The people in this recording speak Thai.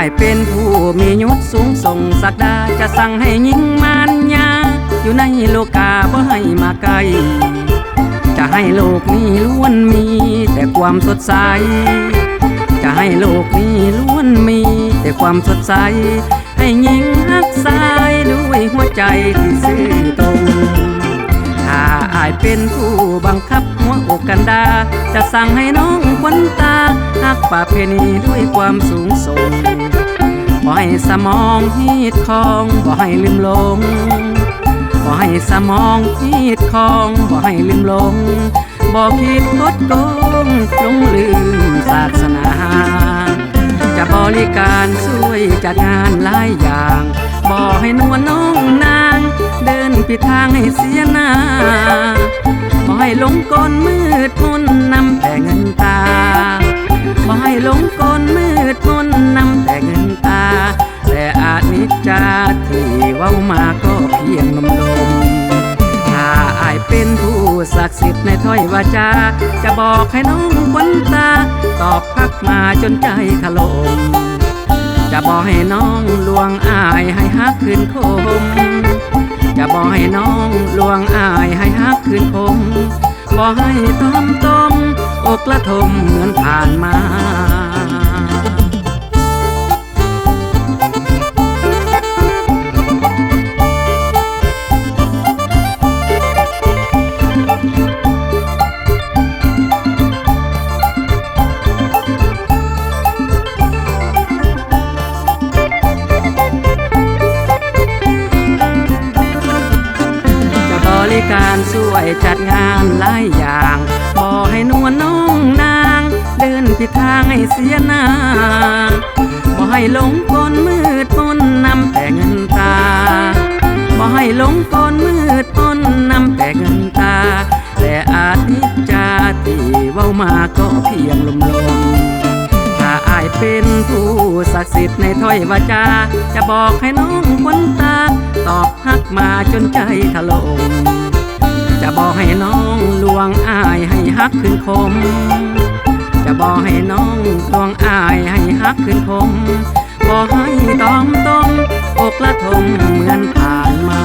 ายเป็นผู้มียศสูงส่งสักดาจะสั่งให้ยิงมานยาอยู่ในโลกาบ่ให้มาไกล จะให้โลกนี้ล้วนมีแต่ความสดใส จะให้โลกนี้ล้วนมีแต่ความสดใส ให้หญิงรักษายด้วยหัวใจที่ซื่อตรงถ้าอายเป็นผู้บังคับหัวอกกันดา จะสั่งให้น้องควันตา กป่าเพณีด้วยความสูงส่งบ่ให้สมองฮีดคองบ่ให้ลืมลงบ่ให้สมองฮีดคองบ่ให้ลืมลงบ่คิดกดโกงหลงลืมศาสนา จะบริการช่วยจัดงานหลายอย่างบอให้นวลน้องนาง เดินผิดทางให้เสียหน้าบอให้ลงกลมืดมน ศักดิ์สิทธิ์ในถ้อยวาจา จะบอกให้น้องควันตา ตอบพักมาจนใจถล่มจะบอกให้น้องลวงอายให้ฮักคืนคม จะบอกให้น้องลวงอายให้ฮักคืนคมบอกให้ต้มต้มอกละทมเหมือนผ่านมา ริการช่วยจัดงานหลายอย่างบอให้นวลน้องนาง เดินผิดทางให้เสียนาบอให้หลงกลมืดมนนำแต่เงินตาบอให้หลงกลมืดมนนำแต่เงินตา แต่อาจนิจจาที่เว้ามาก็เพียงลมลมายเป็นผู้ศักดิ์สิทธิ์ในถ้อยวาจา จะบอกให้น้องควันตา ตอบฮักมาจนใจถล่มจะบอกให้น้องลวงอายให้ฮักขึ้นคม จะบอกให้น้องลวงอายให้ฮักขึ้นคมบอกให้ตอมต้มอกละทมเหมือนผ่านมา